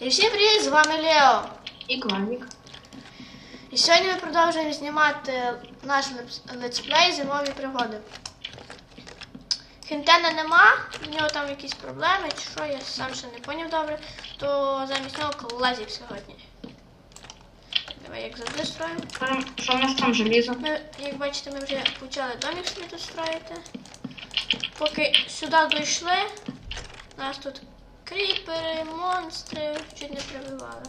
І всім привіт, з вами Лео. І клавік. І сьогодні ми продовжуємо знімати наш летсплей зимові пригоди. Хентена нема, в нього там якісь проблеми, чи що, я сам ще не поняв добре, то замість нього клазік сьогодні. Давай як завжди строїмо. Що в нас там желізо? Ми, як бачите, ми вже почали домик собі тут строїти. Поки сюди дійшли, нас тут кріпери, монстри чуть не прибивали.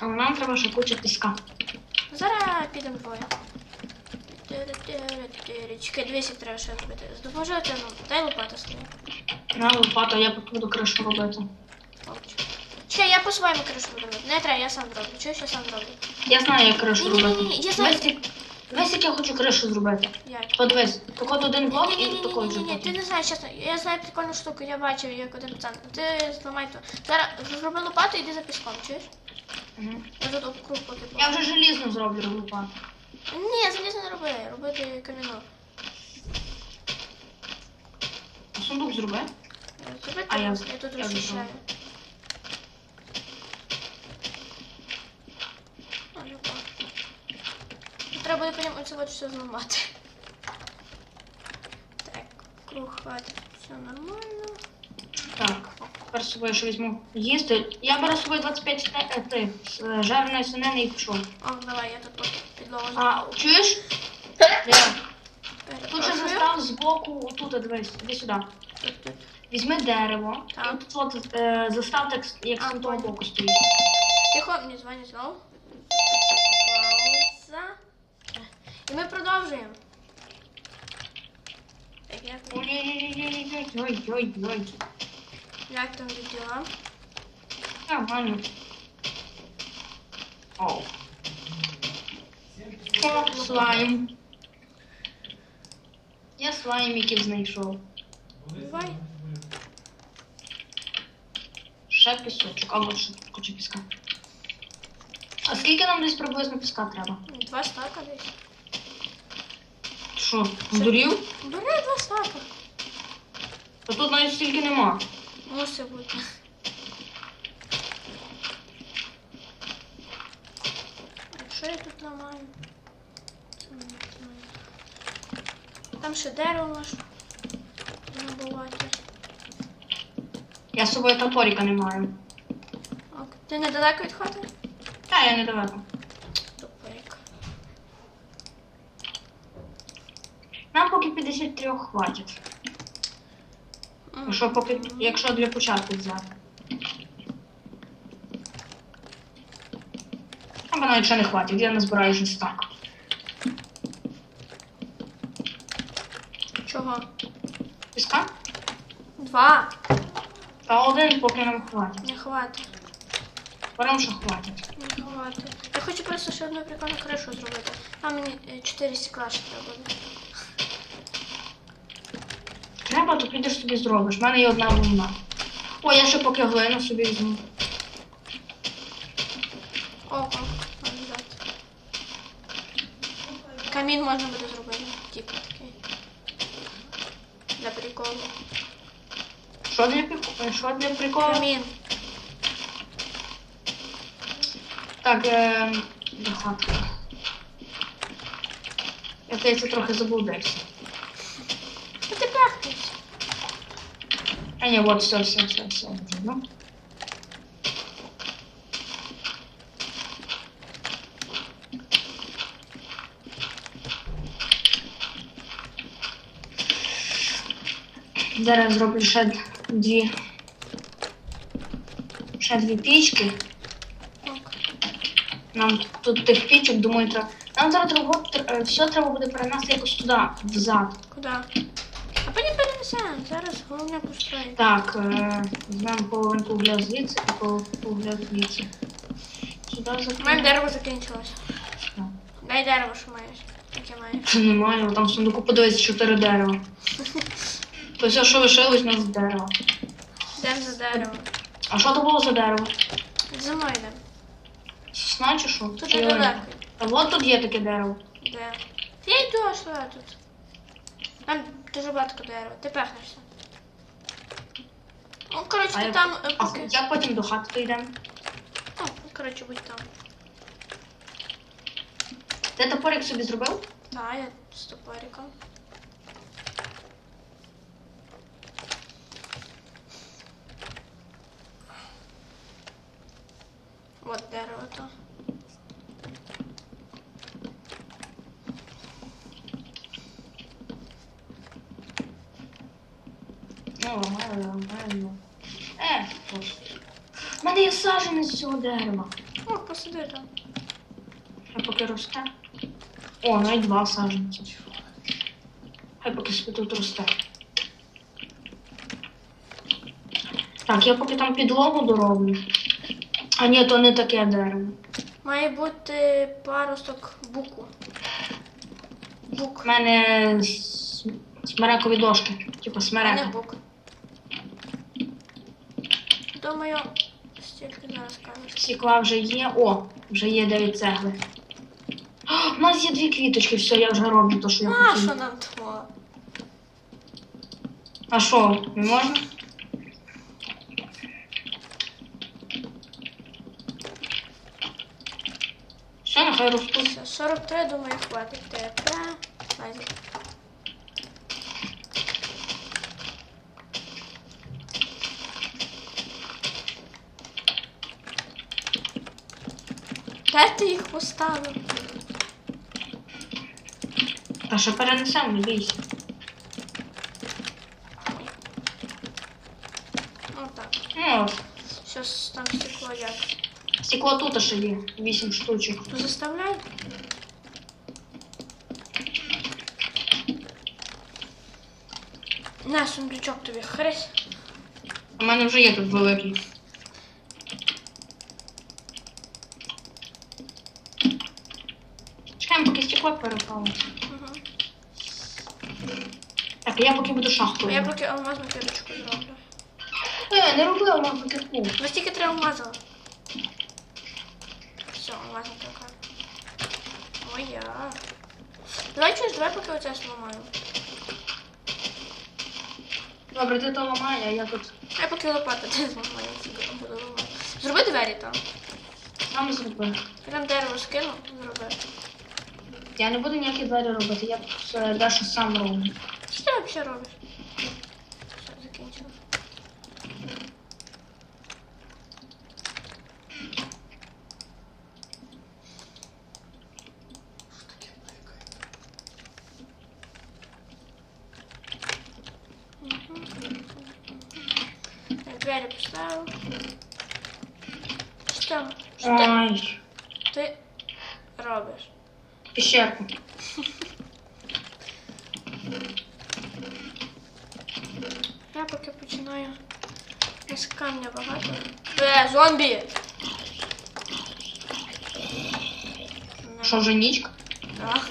Але нам треба ще куча піска. Зараз підемо двоє. Чекай, 200 треба ще зробити. Допоможете, ну, дай лопата стоїть. На лопату я буду кришу робити. Чекай, я по-своєму кришу буду робити. Не треба, я сам зроблю. Чуєш, я сам зроблю. Я знаю, як кришу Ні-ні-ні, робити. я знаю. Як- Дивись, як я хочу кришу зробити. Як? Подивись, так от один блок і такий вже Ні-ні-ні, ти не знаєш, чесно. Я знаю прикольну штуку, я бачив, як один пацан. Ти зламай то. Зараз зроби лопату і йди за піском, чуєш? Мгм. Я тут обкруг поки Я вже желізно зроблю лопату. Ні, залізно не роби, робити каміну. А сундук зроби. Зроби А я- я, я тут я розчищаю ну так. Тут Треба буде потім оце от все зламати. Так, круг хватить, все нормально. Так, тепер з собою що візьму їсти. Я беру з собою 25 те- е, тих з, е, жареної свинини і пішов. О, давай, я тут поки підлогу А, чуєш? Я. Тут же Перепрошую. застав збоку, отут, дивись, іди сюди. Тут, тут. Візьми дерево, Так. і тут от, е, застав так, як А, з того понял. боку стоїть. Тихо, мені дзвонять знову. І ми продовжуємо. Так, як, Ой-ой-ой-ой-ой-ой. як там відео? Нормально. Оу. О, слайм. Я слаймиків знайшов. Давай. Ще пісочок, а от ще куча піска. А скільки нам десь приблизно піска треба? Два стака десь. Що, здурів? Бери два стака. Та тут навіть стільки нема. Мусить бути. А Що я тут ламаю? Там ще дерево можна набувати. Я з собою топорика не маю. Ок. Ти недалеко від хати? Та я не далеко. Тупик. Нам поки 53 хватить. Якщо, поки, якщо для початку взяти. Або навіть ще не хватить, я назбираю вже стак. Чого? Піска? Два. Та один поки нам хватить. Не хватить. Беремо, що хватить. Не хватить. Я хочу просто ще одну прикольну кришу зробити. Там мені е, чотири стекла ще треба буде. Треба, то підеш собі зробиш. У мене є одна луна. О, я ще поки глину собі візьму. О, о, можна взяти. Камін можна буде зробити. Типу такий. Для приколу. Що для приколу? Що для приколу? Камін. Так, е, до хатки. Я здається, трохи заблудився. Ну ти пехнеш. А ні, от все, все, все, все. Ну. Зараз зроблю ще дві. Ще дві пічки. Нам тут тих пічок, думаю, треба. Нам зараз треба, тр- е, все треба буде перенести якось туди, взад. Куди? А потім перенесемо. Зараз головне построїти. Так, е, візьмемо половинку вугля звідси і половинку вугля звідси. Сюди У мене закинемо. дерево закінчилось. Дай дерево, що маєш. Яке маєш. Це немає, там в сундуку подивись чотири дерева. То все, що лишилось, у нас дерево. Йдемо за дерево. А що то було за дерево? За мною йдемо. Сосна чи що? Тут Чи ялинка? Та от тут є таке дерево. Де? Я йду, а що я тут? Там дуже багато дерева. Ти пехнешся. А я- там е, А поки. як потім до хати то? Ну, коротше, будь там. Ти топорик собі зробив? Так, я з топориком. Вот дерево то. Нормально, нормально. Е, в мене є саджанець з цього дерева. О, посиди там. Хай поки росте. О, навіть два саджанці. Хай поки собі тут росте. Так, я поки там підлогу дороблю. А ні, то не таке дерево. Має бути паросток буку. Бук. У мене с- смерекові дошки. Типу А не смерека. бук. Думаю, стільки зараз кажеш. Стекла вже є. О, вже є 9 цегли. О, У нас є дві квіточки, все, я вже роблю те, що я А, хотів. що нам то? А що, не можна? Все, нехай ростуть. Все, 43, думаю, хватить ТП. Найди. ти їх поставив? Та що перенесемо, не бійся. Ну так. Ну, от, Щас там стекло як. стекло тут ще є. 8 штучок. Ну, Заставляй. На, сундучок тобі хрись. У мене вже є тут великий. Стекло перепалиться. Угу. Так, я поки буду шахту. Я поки алмазну кирочку зроблю. Е, не роби алмазну кирку. Ви стільки треба алмазала. Все, алмазна кирка. Моя. Давай чуєш, давай поки оце зламаю. Добре, ти то ламай, а я тут Я поки лопата не зламаю, це буду ламати. Зроби двері там. сам зробив. Я там дерево скину, зроби. Я не буду ніякі двері робити, я все дещо сам роблю. Що ти взагалі робиш? Все, закінчив. Двері поставив. Що? Що Ой, ти робиш? піщерку. Я поки починаю. У нас камня багато. Е, зомбі! Що вже нічка? Так.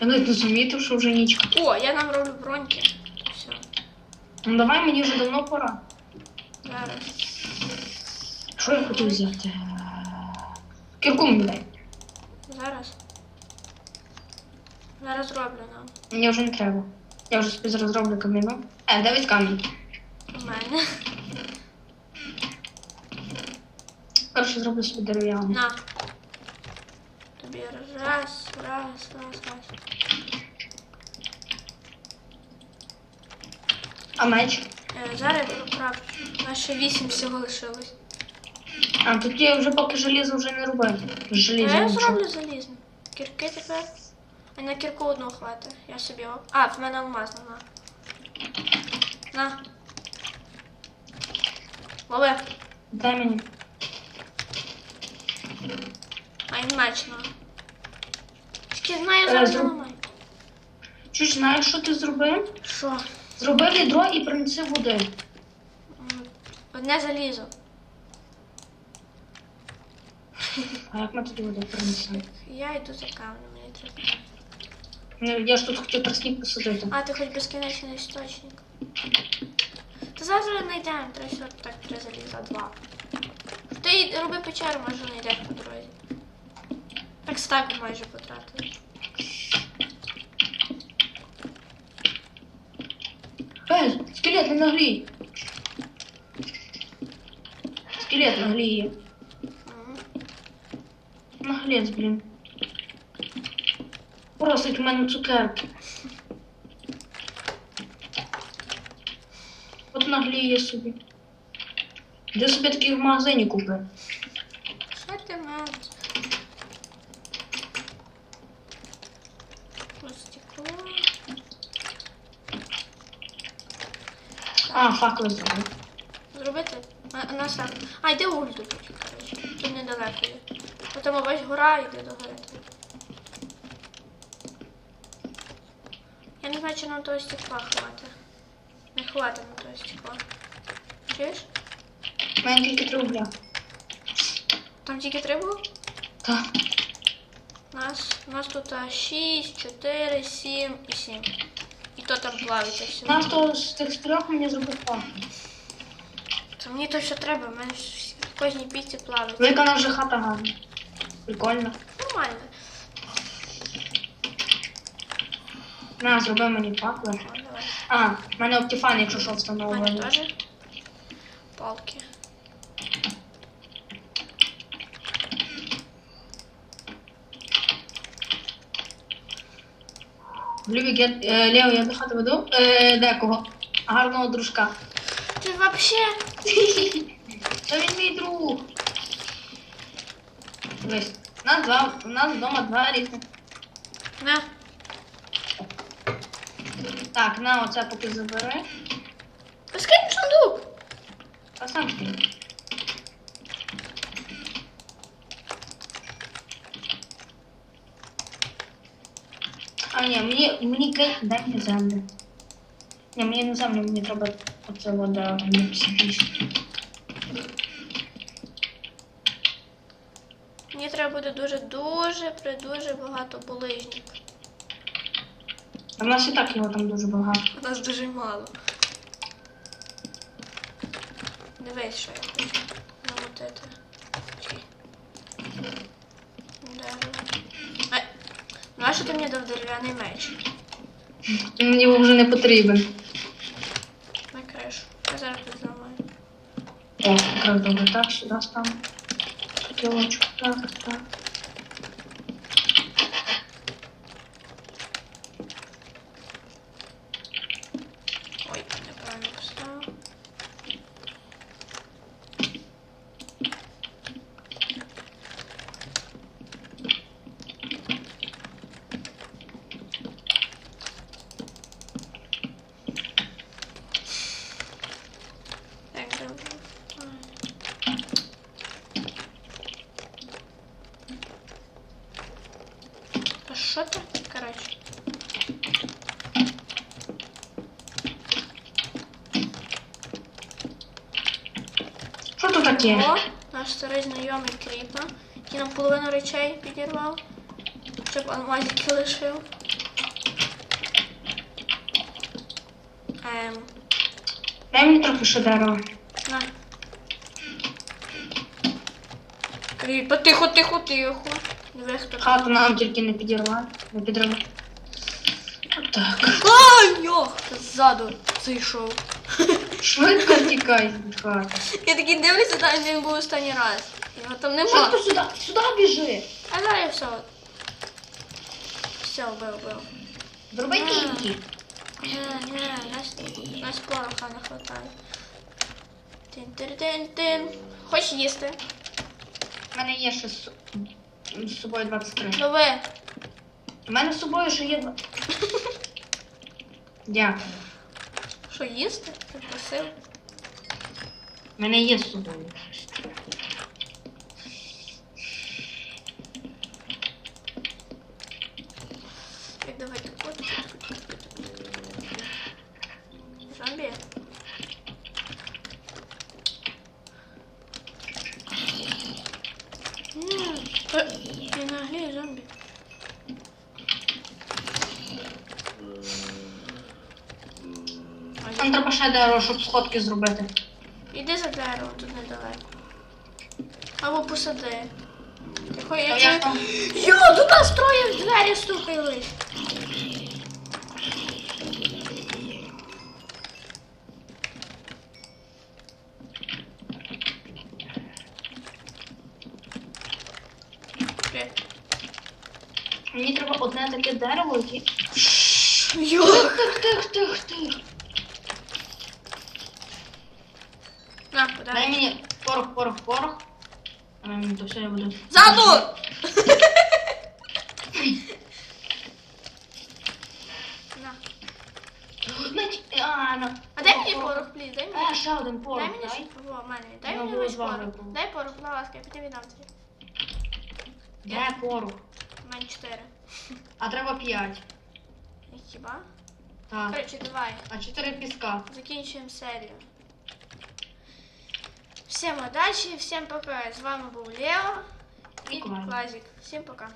Я навіть не замітив, що вже нічка. О, я нам роблю броньки. Все, Ну давай мені вже давно пора. зараз. Що я хотів взяти? Кірку мені дай. Зараз. Зараз роблю нам. Мені вже не треба. Я вже собі зараз зроблю каміну. Е, дев'ять камінь. У мене. Коротше, зроблю собі дерев'яну. На. Тобі раз, раз, раз, раз. А меч? Е, зараз я поправлю. У нас ще вісім всього лишилось. А тут я вже поки желізо вже не робив. А Желізо. я нічого. зроблю залізно. Кірки тепер. На кірку одну хватить. Я собі. о- А, в мене алмазна, на. На. Лови. Дай мені. А й меч на. Тільки знаю, Е, зараз не ламай. Чуєш, знаєш, що ти зробив? Що? Зроби відро і принеси води. М, Одне залізо. А як ми тоді воду принесемо? Я йду за камнем, мені треба. Ну, Я ж тут хотів тростник посадити. А, ти хоч безкінечний істочник. Та зараз вже знайдемо, треба ще так три заліза, два. Ти й роби печеру, може знайдеш по дорозі. Так стак майже потратили. Ей, скелет, не нагрій. Скелет нагліє. Мгм. Наглець, блін. Просить в мене цукерки. От нагліє собі. Де собі такий в магазині купив? Що ти маєш? Стекло. А, факел зробив. Зробити? А, на сам. А, йди вугль тут, коротше. Тут недалеко є. Потім бач гора йде до гори. Я не знаю, чи нам того стекла хватить. Не хватить нам того стекла. Чуєш? У мене тільки три рубля. Там тільки три було? Так. Нас, у нас тут 6, 4, 7 і 7. І то там плавиться все. Нас то з тих трьох мені зробив факел. Та мені то що треба, в мене ж в кожній піці плавиться. Виконав вже хата гарна. Прикольно. Нормально. На, зроби мені факел. О, давай. А, в мене оптифан, якщо що У мене встановлений. теж палки. Любік, я, е, Лео, я до хати веду. Е, декого. Гарного дружка. Ти вообще? Та він мій друг. Дивись, у нас два, у нас вдома два різних. На. Так, на оце поки забери. Розкинь сундук. А сам скинь. А, ні, мені, мені кей, дай мені землю. Ні, мені не землю, мені треба оце вода не психічно. Мені треба буде дуже-дуже, придуже багато булижник. В нас і так його там дуже багато. У нас дуже мало. Дивись, що я хочу намотити. Дерево. Ну що ти мені дав дерев'яний меч? Мені вже не потрібен. На кришу. Я зараз тут зламаю. О, якраз добре, так, сюди ставимо. Котілочку, так, так. Ой, неправильно поставив. Так, добре. Ай. А що ти? Коротше. Що тут таке? Наш старий знайомий Кріпа, який нам половину речей підірвав, щоб алмазики лишив. Ем, Дай мені трохи ще дерева. на. Кріпа, тихо, тихо, тихо. Диви, хто там. Хату нам тільки не підірвати, не підривати. Отак. Ай, йох, ззаду зайшов. Швидко тікай від хати. Я такий дивлюся, там він був останній раз. Його там Що нема. ти сюди? Сюди біжи. А зараз я все. Все, вбив, вбив. Зроби тільки. Ні, ні, нас, нас пороха не хватає. Тин-тин-тин-тин. Хочеш їсти? У мене є ще з, з собою 23. Лови. У мене з собою ще є два. Дякую. Що їсти? Ти просив? У мене є з собою. Так, давай ще дерево, щоб сходки зробити. Іди за дерево, тут недалеко. Або посади. Тихо, я... я... Йо, до нас троє в двері ступили. Мені треба одне таке дерево, яке... Йо! Тих, тих, тих, тих. Порох, порох, порох. Мені то все я буду. Ззаду! На. Знаєте, А, ну. А дай мені порох, пліз, дай мені. А, ще один порох, Дай мені дай. ще Во, в мене. Дай Ну, мені весь порох. Дай порох, будь ласка, я потім віддам тобі. Де порох? У мене чотири. А треба п'ять. Хіба? Так. Коротше, давай. А чотири піска. Закінчуємо серію. Всім удачи, всем пока. С вами был Лео и. Клазик. Всем пока.